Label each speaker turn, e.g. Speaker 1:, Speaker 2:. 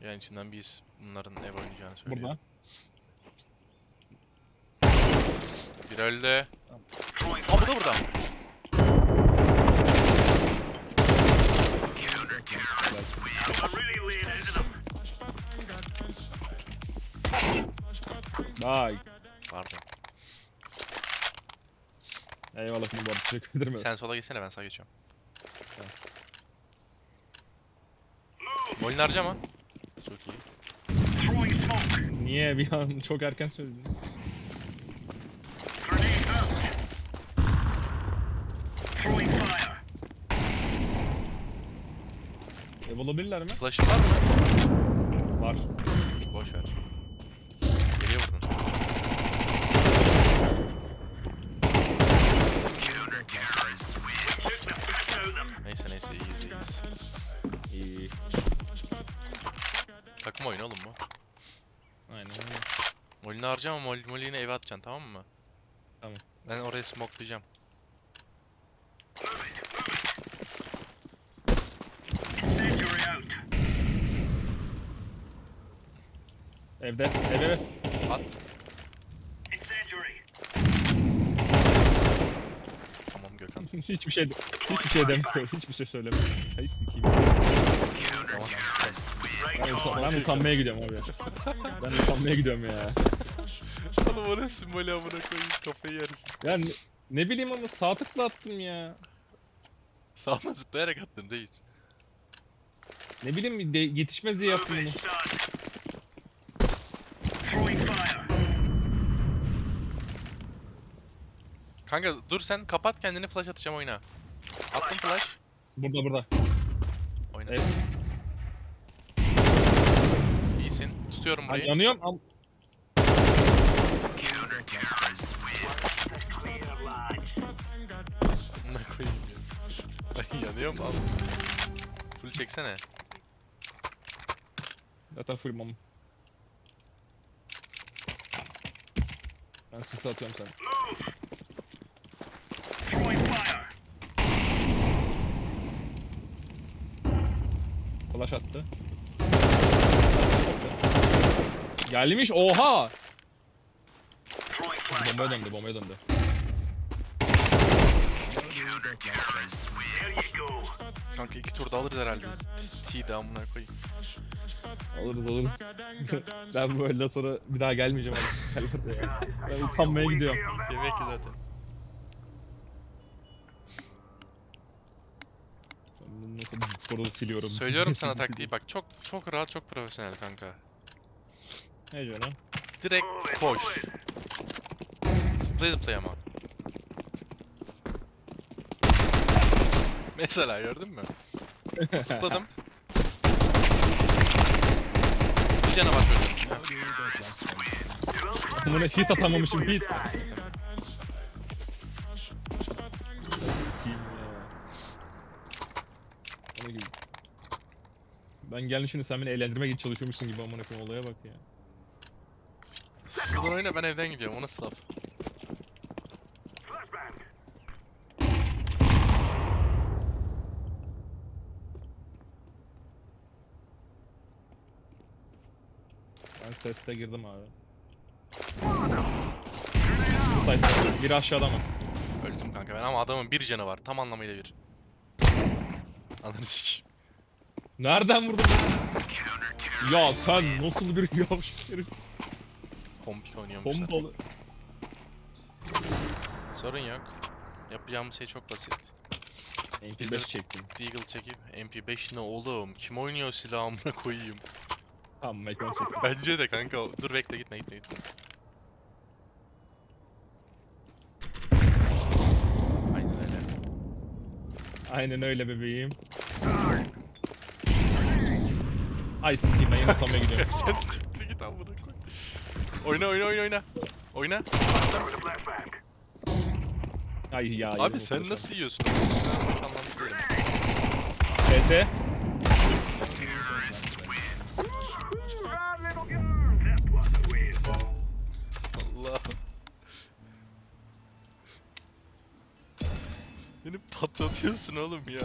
Speaker 1: Yani içinden biz bunların ev oynayacağını söylüyor.
Speaker 2: Burada.
Speaker 1: Bir öldü. Aa bu da burada.
Speaker 2: Vay.
Speaker 1: Pardon.
Speaker 2: Eyvallah bunu bu arada teşekkür ederim.
Speaker 1: Sen sola geçsene ben sağa geçiyorum.
Speaker 2: Tamam.
Speaker 1: Molin harcama. Çok iyi.
Speaker 2: Niye bir an çok erken söyledin? Ev olabilirler mi?
Speaker 1: Flash'ın var mı?
Speaker 2: Var.
Speaker 1: Boş ver.
Speaker 2: Aynen öyle.
Speaker 1: Molini harcama mol Molini eve atacaksın tamam mı?
Speaker 2: Tamam.
Speaker 1: Ben oraya smokelayacağım.
Speaker 2: Evde. Ev ev.
Speaker 1: At. Tamam Gökhan.
Speaker 2: hiçbir şey hiçbir şey demiyorum. Hiçbir şey söyleme. Hay sikeyim.
Speaker 1: Tamam.
Speaker 2: Ben, utan- ben utanmaya gidiyorum abi. Ben utanmaya gidiyorum ya.
Speaker 1: Oğlum o ne simboli amına koyayım kafayı yersin.
Speaker 2: Ya ne, ne bileyim ama sağ tıkla attım ya.
Speaker 1: Sağıma zıplayarak attın reis.
Speaker 2: Ne bileyim de, yetişmez diye yaptım bunu.
Speaker 1: Kanka dur sen kapat kendini flash atacağım oyna. Attım flash.
Speaker 2: Burada burada.
Speaker 1: Oyna.
Speaker 2: Evet.
Speaker 1: Tutuyorum burayı.
Speaker 2: yanıyorum am
Speaker 1: Ne koyayım ya. Ay yanıyor mu abi? Full çeksene.
Speaker 2: Zaten full mom. Ben sis atıyorum sana. Flash attı. Gelmiş oha! Bombaya döndü bombaya döndü.
Speaker 1: Kanka iki turda alırız herhalde. T'de amına koyayım.
Speaker 2: Alırız alırız. ben bu elden sonra bir daha gelmeyeceğim abi. ben utanmaya gidiyorum.
Speaker 1: Yemek ki zaten.
Speaker 2: Ben Nasıl Discord'u siliyorum.
Speaker 1: Söylüyorum sana taktiği bak çok çok rahat çok profesyonel kanka.
Speaker 2: Ne canım?
Speaker 1: Direkt koş. Zıplaya zıplaya ama. Mesela gördün mü? Zıpladım. Bir canavar öldüm. Ha,
Speaker 2: Buna hit atamamışım hit. Sikiyim ya. Ona gibi. Ben gelmişim sen beni eğlendirmeye git çalışıyormuşsun gibi amına koyayım olaya bak ya.
Speaker 1: Şuradan oyna ben evden gidiyorum. O nasıl laf?
Speaker 2: Ben sesle girdim abi. Biri aşağıda mı?
Speaker 1: Öldüm kanka ben ama adamın bir canı var. Tam anlamıyla bir. Ananı sikeyim.
Speaker 2: Nereden vurdun? Ya sen nasıl bir yavşak herifsin?
Speaker 1: Pompik oynuyormuşlar.
Speaker 2: Pompalı.
Speaker 1: Sorun yok. Yapacağımız şey çok basit.
Speaker 2: MP5 çektim.
Speaker 1: Deagle çekip MP5 ne oğlum? Kim oynuyor silahı amına koyayım?
Speaker 2: Tamam Mekon çektim.
Speaker 1: Bence de kanka. Dur bekle gitme gitme gitme. Aynen öyle.
Speaker 2: Aynen öyle bebeğim. Ay sikeyim ben yine gidiyorum.
Speaker 1: Sen Oyna oyna oyna oyna. Oyna.
Speaker 2: Ay ya.
Speaker 1: Abi sen
Speaker 2: utanacağım.
Speaker 1: nasıl yiyorsun?
Speaker 2: TS.
Speaker 1: Allah. Beni patlatıyorsun oğlum ya.